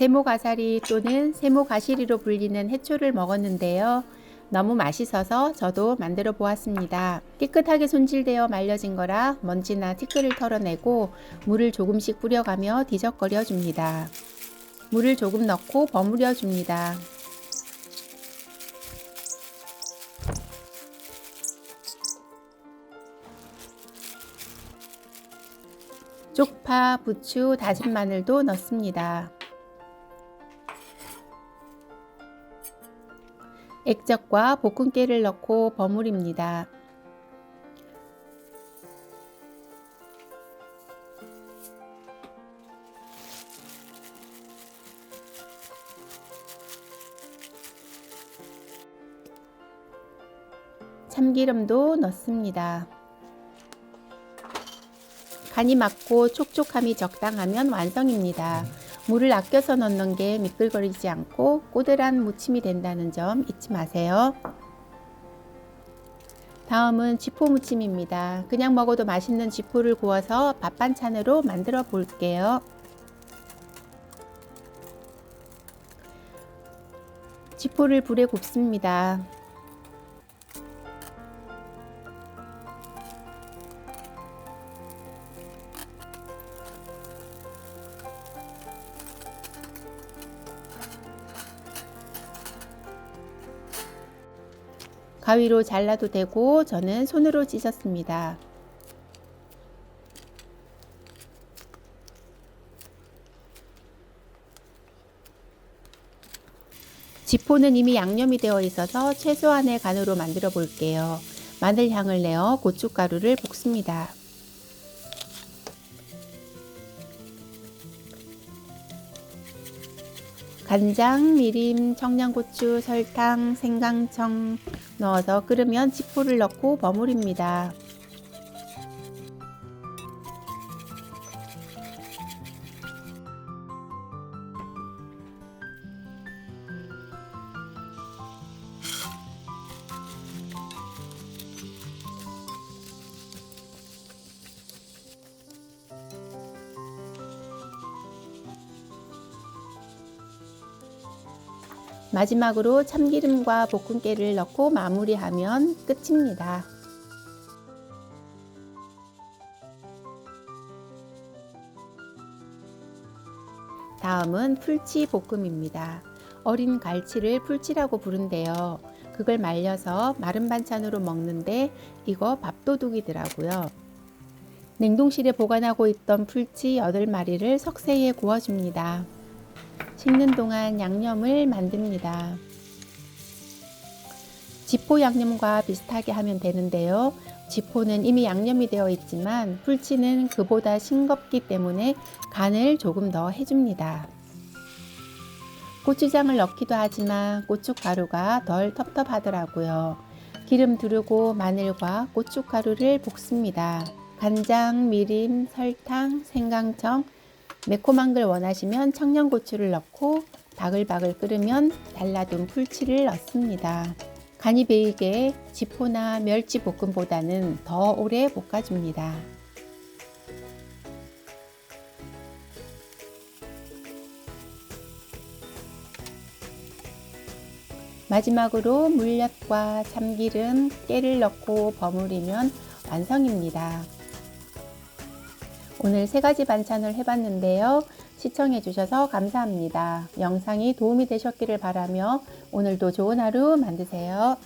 세모가사리 또는 세모가시리로 불리는 해초를 먹었는데요. 너무 맛있어서 저도 만들어 보았습니다. 깨끗하게 손질되어 말려진 거라 먼지나 티끌을 털어내고 물을 조금씩 뿌려가며 뒤적거려 줍니다. 물을 조금 넣고 버무려 줍니다. 쪽파, 부추, 다진 마늘도 넣습니다. 액젓과 볶음깨를 넣고 버무립니다. 참기름도 넣습니다. 간이 맞고 촉촉함이 적당하면 완성입니다. 물을 아껴서 넣는 게 미끌거리지 않고 꼬들한 무침이 된다는 점 잊지 마세요. 다음은 쥐포 무침입니다. 그냥 먹어도 맛있는 쥐포를 구워서 밥 반찬으로 만들어 볼게요. 쥐포를 불에 굽습니다. 가위로 잘라도 되고 저는 손으로 찢었습니다. 지포는 이미 양념이 되어 있어서 최소한의 간으로 만들어 볼게요. 마늘 향을 내어 고춧가루를 볶습니다. 간장, 미림, 청양고추, 설탕, 생강청 넣어서 끓으면 지포를 넣고 버무립니다. 마지막으로 참기름과 볶음깨를 넣고 마무리하면 끝입니다. 다음은 풀치 볶음입니다. 어린 갈치를 풀치라고 부른대요. 그걸 말려서 마른 반찬으로 먹는데 이거 밥도둑이더라고요. 냉동실에 보관하고 있던 풀치 8마리를 석쇠에 구워줍니다. 식는 동안 양념을 만듭니다. 지포 양념과 비슷하게 하면 되는데요. 지포는 이미 양념이 되어 있지만 풀치는 그보다 싱겁기 때문에 간을 조금 더 해줍니다. 고추장을 넣기도 하지만 고춧가루가 덜 텁텁하더라고요. 기름 두르고 마늘과 고춧가루를 볶습니다. 간장, 미림, 설탕, 생강청, 매콤한 걸 원하시면 청양고추를 넣고 바글바글 끓으면 달라둔 풀치를 넣습니다. 간이 배이게 지포나 멸치 볶음보다는 더 오래 볶아줍니다. 마지막으로 물엿과 참기름, 깨를 넣고 버무리면 완성입니다. 오늘 세 가지 반찬을 해봤는데요. 시청해주셔서 감사합니다. 영상이 도움이 되셨기를 바라며 오늘도 좋은 하루 만드세요.